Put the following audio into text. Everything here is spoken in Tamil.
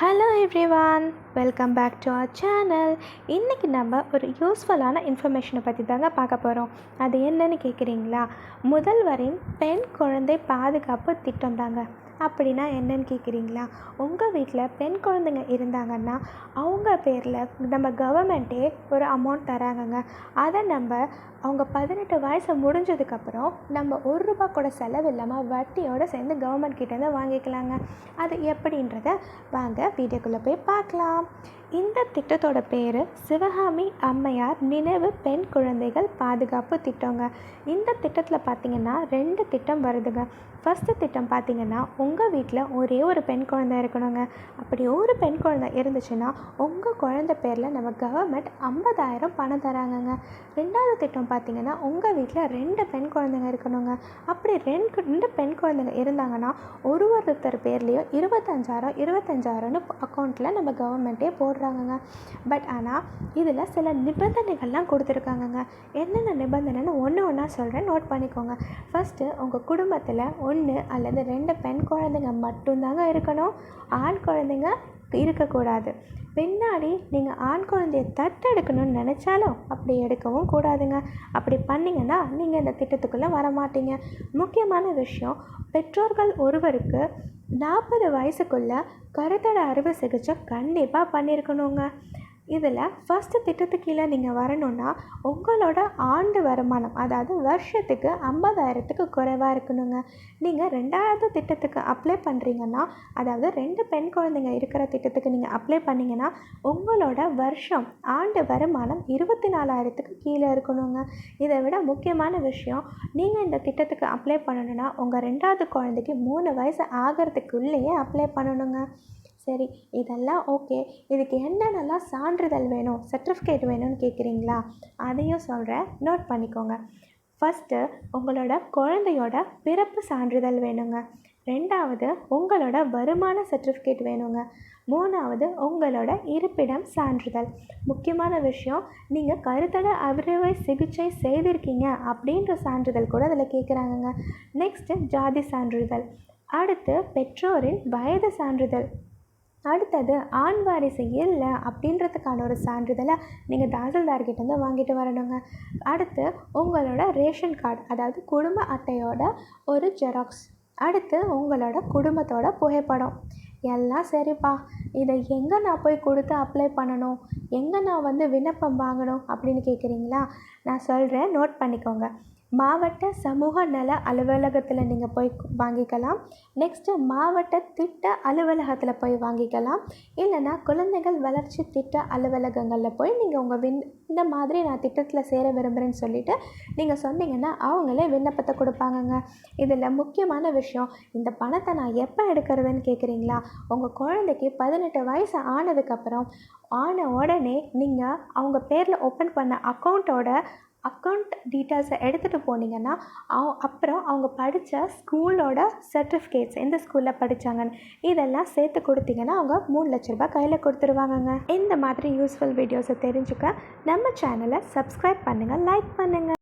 Hello everyone welcome back to our channel இன்றைக்கி நம்ம ஒரு யூஸ்ஃபுல்லான இன்ஃபர்மேஷனை பற்றி தாங்க பார்க்க போகிறோம் அது என்னன்னு கேட்குறீங்களா முதல்வரின் பெண் குழந்தை பாதுகாப்பு திட்டம் தாங்க அப்படின்னா என்னன்னு கேட்குறீங்களா? உங்கள் வீட்டில் பெண் குழந்தைங்க இருந்தாங்கன்னா அவங்க பேரில் நம்ம கவர்மெண்ட்டே ஒரு அமௌண்ட் தராங்கங்க. அதை நம்ம அவங்க பதினெட்டு வயசு முடிஞ்சதுக்கப்புறம் நம்ம ஒரு ரூபா கூட செலவு இல்லாமல் வட்டியோடு சேர்ந்து கவர்மெண்ட் கிட்டேருந்து வாங்கிக்கலாங்க. அது எப்படின்றத வாங்க வீடியோக்குள்ளே போய் பார்க்கலாம். இந்த திட்டத்தோட பேர் சிவகாமி அம்மையார் நினைவு பெண் குழந்தைகள் பாதுகாப்பு திட்டங்க. இந்த திட்டத்தில் பார்த்தீங்கன்னா ரெண்டு திட்டம் வருதுங்க. ஃபஸ்ட்டு திட்டம் பார்த்தீங்கன்னா உங்கள் வீட்டில் ஒரே ஒரு பெண் குழந்தை இருக்கணுங்க. அப்படி ஒரு பெண் குழந்தை இருந்துச்சுன்னா உங்கள் குழந்தை பேரில் நம்ம கவர்மெண்ட் ஐம்பதாயிரம் பணம் தராங்கங்க. ரெண்டாவது திட்டம் பார்த்தீங்கன்னா உங்கள் வீட்டில் ரெண்டு பெண் குழந்தைங்க இருக்கணுங்க. அப்படி ரெண்டு ரெண்டு பெண் குழந்தைங்க இருந்தாங்கன்னா ஒரு ஒருத்தர் பேர்லேயும் இருபத்தஞ்சாயிரம் இருபத்தஞ்சாயிரம்னு அக்கௌண்ட்டில் நம்ம கவர்மெண்ட்டே போடுறாங்கங்க. பட் ஆனால் இதில் சில நிபந்தனைகள்லாம் கொடுத்துருக்காங்கங்க. என்னென்ன நிபந்தனைன்னு ஒன்று ஒன்றா சொல்கிறேன் நோட் பண்ணிக்கோங்க. ஃபஸ்ட்டு உங்கள் குடும்பத்தில் ஒன்று அல்லது ரெண்டு பெண் குழந்தைங்க மட்டும்தாங்க இருக்கணும். ஆண் குழந்தைங்க இருக்கக்கூடாது. பின்னாடி நீங்கள் ஆண் குழந்தைய தத்தெடுக்கணும்னு நினச்சாலும் அப்படி எடுக்கவும் கூடாதுங்க. அப்படி பண்ணிங்கன்னா நீங்கள் இந்த திட்டத்துக்குள்ளே வரமாட்டீங்க. முக்கியமான விஷயம் பெற்றோர்கள் ஒருவருக்கு நாற்பது வயசுக்குள்ளே கருத்தட அறுவை சிகிச்சை கண்டிப்பாக பண்ணியிருக்கணுங்க இதில் ஃபஸ்ட்டு திட்டத்துக்கு கீழே நீங்கள் வரணுன்னா உங்களோட ஆண்டு வருமானம் அதாவது வருஷத்துக்கு ஐம்பதாயிரத்துக்கு குறைவாக இருக்கணுங்க. நீங்கள் ரெண்டாவது திட்டத்துக்கு அப்ளை பண்ணுறீங்கன்னா அதாவது ரெண்டு பெண் குழந்தைங்க இருக்கிற திட்டத்துக்கு நீங்கள் அப்ளை பண்ணிங்கன்னா உங்களோட வருஷம் ஆண்டு வருமானம் இருபத்தி நாலாயிரத்துக்கு கீழே இருக்கணுங்க. இதை விட முக்கியமான விஷயம் நீங்கள் இந்த திட்டத்துக்கு அப்ளை பண்ணணுன்னா உங்கள் ரெண்டாவது குழந்தைக்கு மூணு வயசு ஆகிறதுக்குள்ளேயே அப்ளை பண்ணணுங்க. சரி இதெல்லாம் ஓகே இதுக்கு என்னென்னலாம் சான்றிதழ் வேணும் சர்டிஃபிகேட் வேணும்னு கேட்குறீங்களா அதையும் சொல்கிறேன் நோட் பண்ணிக்கோங்க. ஃபஸ்ட்டு உங்களோட குழந்தையோட பிறப்பு சான்றிதழ் வேணுங்க. ரெண்டாவது உங்களோட வருமான சர்டிஃபிகேட் வேணுங்க. மூணாவது உங்களோட இருப்பிடம் சான்றிதழ். முக்கியமான விஷயம் நீங்கள் கருத்தட அறுவை சிகிச்சை செய்திருக்கீங்க அப்படின்ற சான்றிதழ் கூட அதில் கேட்குறாங்கங்க நெக்ஸ்ட்டு ஜாதி சான்றிதழ். அடுத்து பெற்றோரின் வயது சான்றிதழ். அடுத்தது ஆண் வாரிசு இல்லை அப்படின்றதுக்கான ஒரு சான்றிதழை நீங்கள் தாசில்தார்கிட்டேருந்து வாங்கிட்டு வரணுங்க. அடுத்து உங்களோட ரேஷன் கார்டு அதாவது குடும்ப அட்டையோட ஒரு ஜெராக்ஸ். அடுத்து உங்களோட குடும்பத்தோட புகைப்படம். எல்லாம் சரிப்பா. இதை எங்கே நான் போய் கொடுத்து அப்ளை பண்ணணும்? எங்கே நான் வந்து விண்ணப்பம் வாங்கணும் அப்படின்னு கேட்குறீங்களா நான் சொல்கிறேன் நோட் பண்ணிக்கோங்க. மாவட்ட சமூக நல அலுவலகத்தில் நீங்கள் போய் வாங்கிக்கலாம். நெக்ஸ்ட்டு மாவட்ட திட்ட அலுவலகத்தில் போய் வாங்கிக்கலாம். இல்லைனா குழந்தைகள் வளர்ச்சி திட்ட அலுவலகங்களில் போய் நீங்கள் உங்கள் விண் இந்த மாதிரி நான் திட்டத்தில் சேர விரும்புகிறேன்னு சொல்லிவிட்டு நீங்கள் சொன்னீங்கன்னா அவங்களே விண்ணப்பத்தை கொடுப்பாங்கங்க. இதில் முக்கியமான விஷயம் இந்த பணத்தை நான் எப்போ எடுக்கிறதுன்னு கேட்குறீங்களா உங்கள் குழந்தைக்கு பதினெட்டு வயசு ஆனதுக்கப்புறம் ஆன உடனே நீங்கள் அவங்க பேரில் ஓப்பன் பண்ண அக்கௌண்ட்டோட அக்கௌண்ட் டீட்டெயில்ஸை எடுத்துகிட்டு போனீங்கன்னா அப்புறம் அவங்க படித்த ஸ்கூலோட சர்டிஃபிகேட்ஸ் எந்த ஸ்கூலில் படித்தாங்கன்னு இதெல்லாம் சேர்த்து கொடுத்தீங்கன்னா அவங்க மூணு லட்ச ரூபாய் கையில் கொடுத்துருவாங்கங்க. இந்த மாதிரி யூஸ்ஃபுல் வீடியோஸை தெரிஞ்சுக்க நம்ம சேனலை சப்ஸ்கிரைப் பண்ணுங்கள் லைக் பண்ணுங்கள்